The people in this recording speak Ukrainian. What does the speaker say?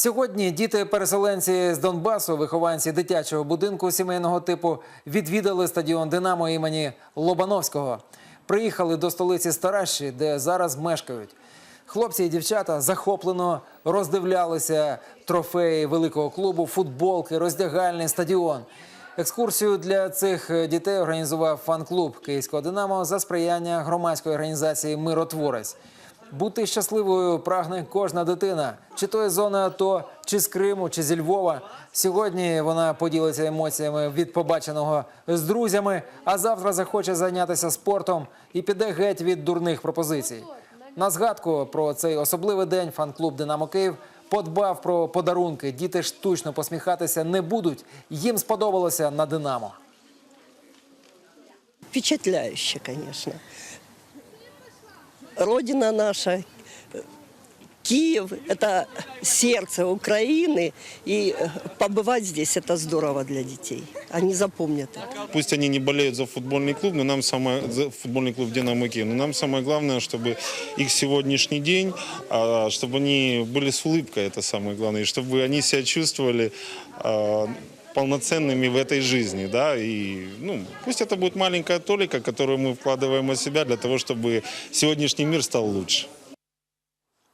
Сьогодні діти-переселенці з Донбасу, вихованці дитячого будинку сімейного типу, відвідали стадіон Динамо імені Лобановського. Приїхали до столиці Старащі, де зараз мешкають. Хлопці і дівчата захоплено роздивлялися трофеї великого клубу, футболки, роздягальний стадіон. Екскурсію для цих дітей організував фан-клуб Київського Динамо за сприяння громадської організації Миротворець. Бути щасливою прагне кожна дитина, чи то із зони АТО, чи з Криму, чи зі Львова. Сьогодні вона поділиться емоціями від побаченого з друзями, а завтра захоче зайнятися спортом і піде геть від дурних пропозицій. На згадку про цей особливий день фан-клуб Динамо Київ подбав про подарунки. Діти штучно посміхатися не будуть. Їм сподобалося на Динамо. Впечатляюще, конечно Родина наша, э, Киев – это сердце Украины, и э, побывать здесь – это здорово для детей. Они запомнят это. Пусть они не болеют за футбольный клуб, но нам самое за футбольный клуб Динамо Киев, но нам самое главное, чтобы их сегодняшний день, а, чтобы они были с улыбкой, это самое главное, и чтобы они себя чувствовали а, полноценными в этой жизни, да, и, ну, пусть это будет маленькая толика, которую мы вкладываем от себя для того, чтобы сегодняшний мир стал лучше.